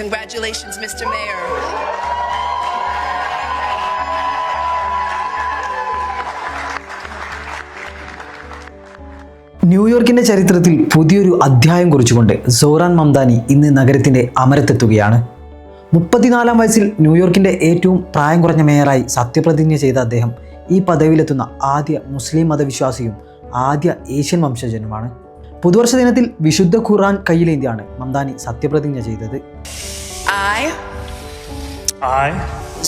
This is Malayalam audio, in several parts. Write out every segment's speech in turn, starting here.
Congratulations, Mr. Mayor. ന്യൂയോർക്കിന്റെ ചരിത്രത്തിൽ പുതിയൊരു അധ്യായം കുറിച്ചുകൊണ്ട് സോറാൻ മംദാനി ഇന്ന് നഗരത്തിന്റെ അമരത്തെത്തുകയാണ് മുപ്പത്തിനാലാം വയസ്സിൽ ന്യൂയോർക്കിന്റെ ഏറ്റവും പ്രായം കുറഞ്ഞ മേയറായി സത്യപ്രതിജ്ഞ ചെയ്ത അദ്ദേഹം ഈ പദവിയിലെത്തുന്ന ആദ്യ മുസ്ലിം മതവിശ്വാസിയും ആദ്യ ഏഷ്യൻ വംശജനുമാണ് പുതുവർഷ ദിനത്തിൽ വിശുദ്ധ ഖുർആൻ കയ്യിലേന്തിയാണ് മംദാനി സത്യപ്രതിജ്ഞ ചെയ്തത് I, I,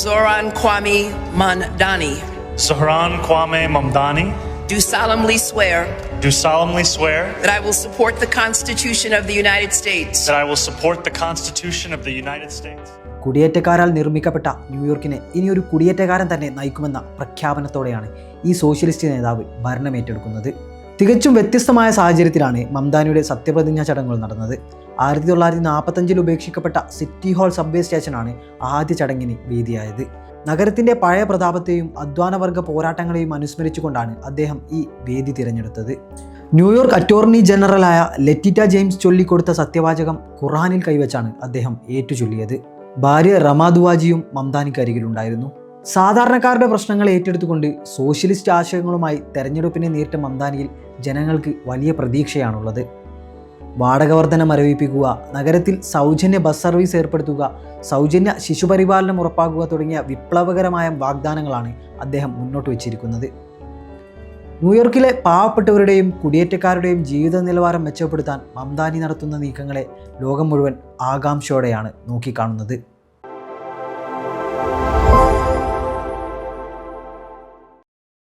Zoran Kwame Mandani, Zohran Kwame Mamdani, do solemnly swear do solemnly swear that I will support the Constitution of the United States that I will support the Constitution of the United States കുടിയേറ്റക്കാരാൽ നിർമ്മിക്കപ്പെട്ട ന്യൂയോർക്കിനെ ഇനി ഒരു കുടിയേറ്റക്കാരൻ തന്നെ നയിക്കുമെന്ന പ്രഖ്യാപനത്തോടെയാണ് ഈ സോഷ്യലിസ്റ്റ് നേതാവ് ഭരണമേറ്റെടുക്കുന്നത് തികച്ചും വ്യത്യസ്തമായ സാഹചര്യത്തിലാണ് മംദാനിയുടെ സത്യപ്രതിജ്ഞാ ചടങ്ങുകൾ നടന്നത്. ആയിരത്തി തൊള്ളായിരത്തി നാൽപ്പത്തഞ്ചിൽ ഉപേക്ഷിക്കപ്പെട്ട സിറ്റി ഹാൾ സബ്വേ സ്റ്റേഷനാണ് ആദ്യ ചടങ്ങിന് വേദിയായത്. നഗരത്തിന്റെ പഴയ പ്രതാപത്തെയും അധ്വാനവർഗ പോരാട്ടങ്ങളെയും അനുസ്മരിച്ചുകൊണ്ടാണ് അദ്ദേഹം ഈ വേദി തിരഞ്ഞെടുത്തത്. ന്യൂയോർക്ക് അറ്റോർണി ജനറലായ ലെറ്റിറ്റ ജെയിംസ് ചൊല്ലിക്കൊടുത്ത സത്യവാചകം ഖുർഹാനിൽ കൈവച്ചാണ് അദ്ദേഹം ഏറ്റുചൊല്ലിയത്. ഭാര്യ റമാദുവാജിയും മംദാനിക്ക് അരികിലുണ്ടായിരുന്നു. സാധാരണക്കാരുടെ പ്രശ്നങ്ങൾ ഏറ്റെടുത്തുകൊണ്ട് സോഷ്യലിസ്റ്റ് ആശയങ്ങളുമായി തെരഞ്ഞെടുപ്പിനെ നേരിട്ട മന്ദാനിയിൽ ജനങ്ങൾക്ക് വലിയ പ്രതീക്ഷയാണുള്ളത്. വാടക വർധന മരവിപ്പിക്കുക നഗരത്തിൽ സൗജന്യ ബസ് സർവീസ് ഏർപ്പെടുത്തുക സൗജന്യ ശിശുപരിപാലനം ഉറപ്പാക്കുക തുടങ്ങിയ വിപ്ലവകരമായ വാഗ്ദാനങ്ങളാണ് അദ്ദേഹം മുന്നോട്ട് വച്ചിരിക്കുന്നത്. ന്യൂയോർക്കിലെ പാവപ്പെട്ടവരുടെയും കുടിയേറ്റക്കാരുടെയും ജീവിത നിലവാരം മെച്ചപ്പെടുത്താൻ മംദാനി നടത്തുന്ന നീക്കങ്ങളെ ലോകം മുഴുവൻ ആകാംക്ഷയോടെയാണ് നോക്കിക്കാണുന്നത്.